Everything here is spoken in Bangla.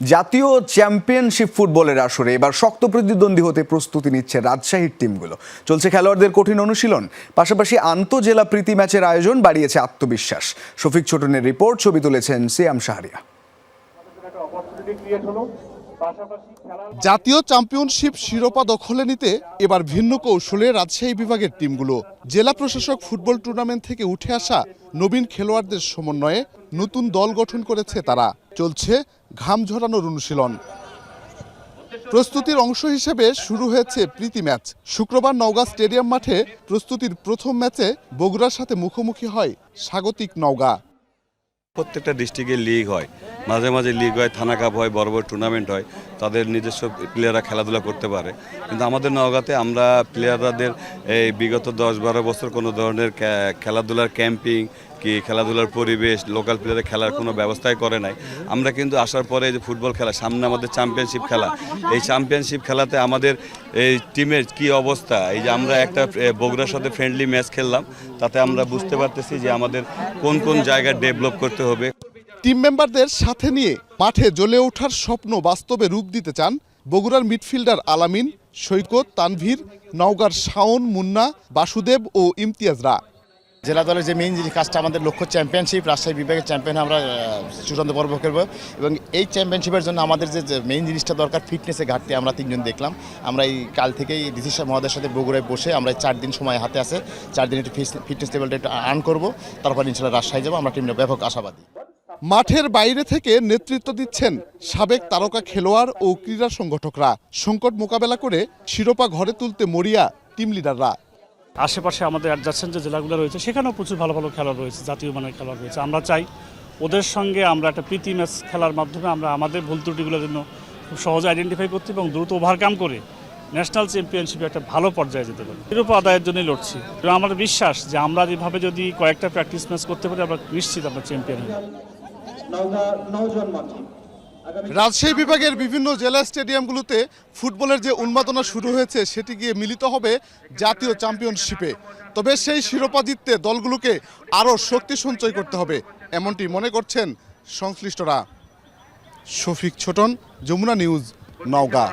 জাতীয় চ্যাম্পিয়নশিপ ফুটবলের আসরে এবার শক্ত প্রতিদ্বন্দ্বী হতে প্রস্তুতি নিচ্ছে রাজশাহীর টিমগুলো চলছে খেলোয়াড়দের কঠিন অনুশীলন, পাশাপাশি আন্তজেলা প্রীতি ম্যাচের আয়োজন বাড়িয়েছে আত্মবিশ্বাস। শফিক ছোটনের রিপোর্ট ছবি তুলেছেন সিয়াম শাহরিয়া। জাতীয় চ্যাম্পিয়নশিপ শিরোপা দখলে নিতে এবার ভিন্ন কৌশলে রাজশাহী বিভাগের টিমগুলো জেলা প্রশাসক ফুটবল টুর্নামেন্ট থেকে উঠে আসা নবীন খেলোয়াড়দের সমন্বয়ে নতুন দল গঠন করেছে তারা। চলছে ঘাম ঝরানোর অনুশীলন। প্রস্তুতির অংশ হিসেবে শুরু হয়েছে প্রীতি ম্যাচ। শুক্রবার নওগাঁ স্টেডিয়াম মাঠে প্রস্তুতির প্রথম ম্যাচে বগুড়ার সাথে মুখোমুখি হয় স্বাগতিক নওগাঁ। প্রত্যেকটা ডিস্ট্রিক্টে লিগ হয়। মাঝে মাঝে লিগ হয়, থানা কাপ হয়, বড় বড় টুর্নামেন্ট হয়। তাদের নিজস্ব প্লেয়াররা খেলাধুলা করতে পারে। কিন্তু আমাদের নওগাঁতে আমরা প্লেয়ারদের এই বিগত দশ বারো বছর কোনো ধরনের খেলাধুলার ক্যাম্পিং কি খেলাধুলার পরিবেশ লোকাল প্লেয়ারে খেলার কোনো ব্যবস্থাই করে নাই। আমরা কিন্তু আসার পরে যে ফুটবল খেলা, সামনে আমাদের চ্যাম্পিয়নশিপ খেলা। এই চ্যাম্পিয়নশিপ খেলাতে আমাদের এই টিমের কি অবস্থা? এই যে আমরা একটা বগুড়ার সাথে ফ্রেন্ডলি ম্যাচ খেললাম। তাতে আমরা বুঝতে পারতেছি যে আমাদের কোন কোন জায়গায় ডেভেলপ করতে হবে। টিম মেম্বারদের সাথে নিয়ে মাঠে জ্বলে ওঠার স্বপ্ন বাস্তবে রূপ দিতে চান বগুড়ার মিডফিল্ডার আলামিন, সৈকত, তানভীর, নওগাঁর শাওন, মুন্না, বাসুদেব ও ইমতিয়াজরা জেলা দলের যে মেইন যে কাজটা আমাদের লক্ষ্য চ্যাম্পিয়নশিপ রাজশাহী বিভাগের চ্যাম্পিয়ন আমরা চূড়ান্ত পর্ব করব এবং এই চ্যাম্পিয়নশিপের জন্য আমাদের যে মেইন জিনিসটা দরকার ফিটনেসে ঘাটতি আমরা তিনজন দেখলাম। আমরা এই কাল থেকেই ডিসি সাহেব মহোদয়ের সাথে বগুড়ায় বসে আমরা চার দিন সময় হাতে আছে, চার দিন একটু ফিটনেস লেভেলটা একটু আর্ন করব। তারপর ইনশাল্লাহ রাজশাহী যাব, আমরা টিমটা ব্যাপক আশাবাদী। মাঠের বাইরে থেকে নেতৃত্ব দিচ্ছেন সাবেক তারকা খেলোয়াড় ও ক্রীড়া সংগঠকরা। সংকট মোকাবেলা করে শিরোপা ঘরে তুলতে মরিয়া টিম লিডাররা আশেপাশে আমাদের অ্যাডজাস্টেন্ট যে জেলাগুলো রয়েছে, সেখানেও প্রচুর ভালো ভালো খেলোয়াড় রয়েছে, জাতীয় মানের খেলোয়াড় রয়েছে। আমরা চাই ওদের সঙ্গে আমরা একটা প্রীতি ম্যাচ খেলার মাধ্যমে আমরা আমাদের ভুল ত্রুটিগুলোর জন্য খুব সহজে আইডেন্টিফাই করতে এবং দ্রুত ওভারকাম করে ন্যাশনাল চ্যাম্পিয়নশিপে একটা ভালো পর্যায়ে যেতে পারি। শিরোপা আদায়ের জন্যই লড়ছি। এবং আমার বিশ্বাস যে আমরা যেভাবে যদি কয়েকটা প্র্যাকটিস ম্যাচ করতে পারি, আমরা নিশ্চিত আমরা চ্যাম্পিয়ন হব। রাজশাহী বিভাগের বিভিন্ন জেলা স্টেডিয়ামগুলোতে ফুটবলের যে উন্মাদনা শুরু হয়েছে, সেটি গিয়ে মিলিত হবে জাতীয় চ্যাম্পিয়নশিপে। তবে সেই শিরোপা জিততে দলগুলোকে আরও শক্তি সঞ্চয় করতে হবে, এমনটি মনে করছেন সংশ্লিষ্টরা। শফিক ছোটন, যমুনা নিউজ, নওগাঁ।